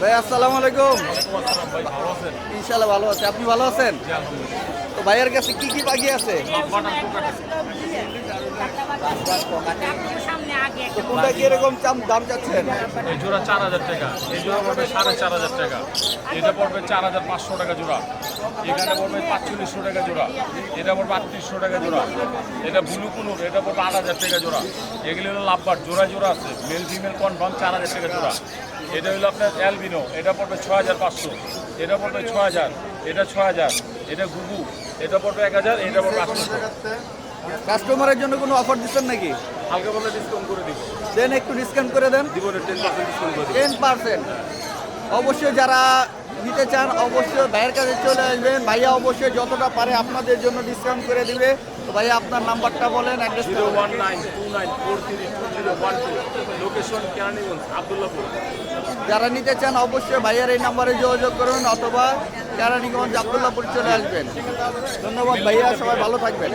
ভাই, আসসালামু আলাইকুম। ইনশাল্লাহ ভালো আছে। আপনি ভালো আছেন? তো ভাইয়ের কাছে কি কি পাখি আছে? কোনটা কি এরকম দাম চাচ্ছেন? এই জোড়া চার হাজার টাকা। এই জোড়া পড়বে সাড়ে চার হাজার টাকা। এটা পড়বে চার হাজার পাঁচশো টাকা জোড়া। এখানে পড়বে পাঁচচল্লিশশো টাকা জোড়া। এটা পড়বে আটত্রিশশো টাকা জোড়া। এটা ব্লু কুনুর এটা পড়বে আট হাজার টাকা জোড়া। এগুলি হলো লাভবার জোড়া জোড়া আছে। মেল ফিমেল কনফার্ম চার হাজার টাকা জোড়া। এটা হলো আপনার অ্যালবিনো এটা পড়বে ছ হাজার পাঁচশো। এটা পড়বে ছ হাজার এটা ছ হাজার এটা গুগু এটা পড়বে এক হাজার এটা পড়বে আটশো। কাস্টমারের জন্য কোনো অফার দিচ্ছেন নাকি? হালকা বলে ডিসকাউন্ট করে দিব। দেন একটু ডিসকাউন্ট করে দেন। দিব টেন পার্সেন্ট ডিসকাউন্ট করে দিব। Ten percent. অবশ্যই যারা নিতে চান অবশ্যই ভাইয়ের কাছে চলে আসবেন। ভাইয়া অবশ্যই যতটা পারে আপনাদের জন্য ডিসকাউন্ট করে দিবে। তো ভাইয়া আপনার নাম্বারটা বলেন address one nine two nine four three two zero one two location Keraniganj Abdullahpur. যারা নিতে চান অবশ্যই ভাইয়ার এই নাম্বারে যোগাযোগ করুন অথবা কেরানীগঞ্জ আবদুল্লাপুর চলে আসবেন। ধন্যবাদ ভাইয়া সবাই ভালো থাকবেন।